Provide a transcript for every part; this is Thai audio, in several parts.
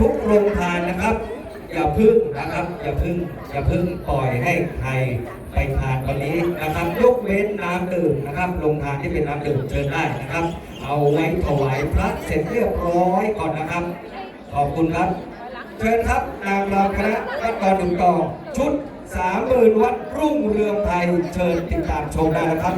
ทุกโรงทานนะครับ อย่าพึ่งนะครับ อย่าพึ่งอย่าพึ่งปล่อยให้ใครไปทานวันนี้นะครับยกเว้นน้ำดื่มนะครับโรงทานที่เป็นน้ำดื่มเชิญได้นะครับ เอาไว้ถวายพระเสร็จเรียบร้อยก่อนนะครับ ขอบคุณครับ เชิญครับนางรำคณะรัตนดุจตองชุดสามหมื่นวัดรุ่งเรืองไทยเชิญติดตามชมได้นะครับ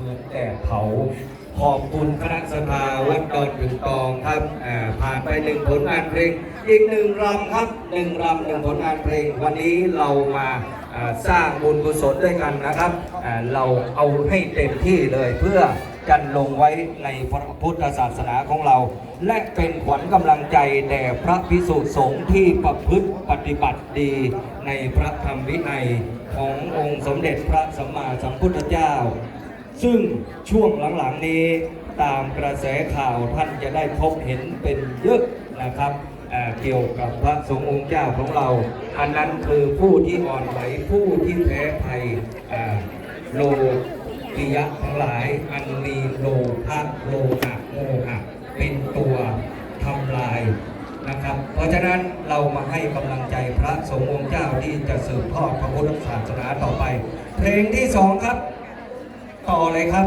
เหมือนแต่เผาขอบคุณคณะสภาวัดดอนถึงตองครับผ่านไปหนึ่งผลงานเพลง อีกหนึ่งรำครับหนึ่งรำหนึ่งผลงานเพลง วันนี้เรามาสร้างบุญกุศลด้วยกันนะครับเราเอาให้เต็มที่เลยเพื่อกันลงไว้ในพระพุทธศาสนาของเรา และเป็นขวัญกำลังใจแด่พระพิสุสงฆ์ที่ประพฤติปฏิบัติดีในพระธรรมวินัยขององค์สมเด็จพระสัมมาสัมพุทธเจ้า ซึ่งช่วงหลังๆนี้ตามกระแสข่าวท่านจะได้พบเห็นเป็นเยอะนะครับเกี่ยวกับพระสงฆ์องค์เจ้าของเรา อันนั้นคือผู้ที่อ่อนไหวผู้ที่แพ้ไทยโลกิยะทั้งหลายอันมีโลภะโลหะโมหะเป็นตัวทำลายนะครับ เพราะฉะนั้นเรามาให้กำลังใจพระสงฆ์องค์เจ้าที่จะสืบทอดพระพุทธศาสนาต่อไป เพลงที่สองครับ ต่อเลยครับ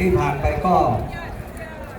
ที่ผ่านไปก็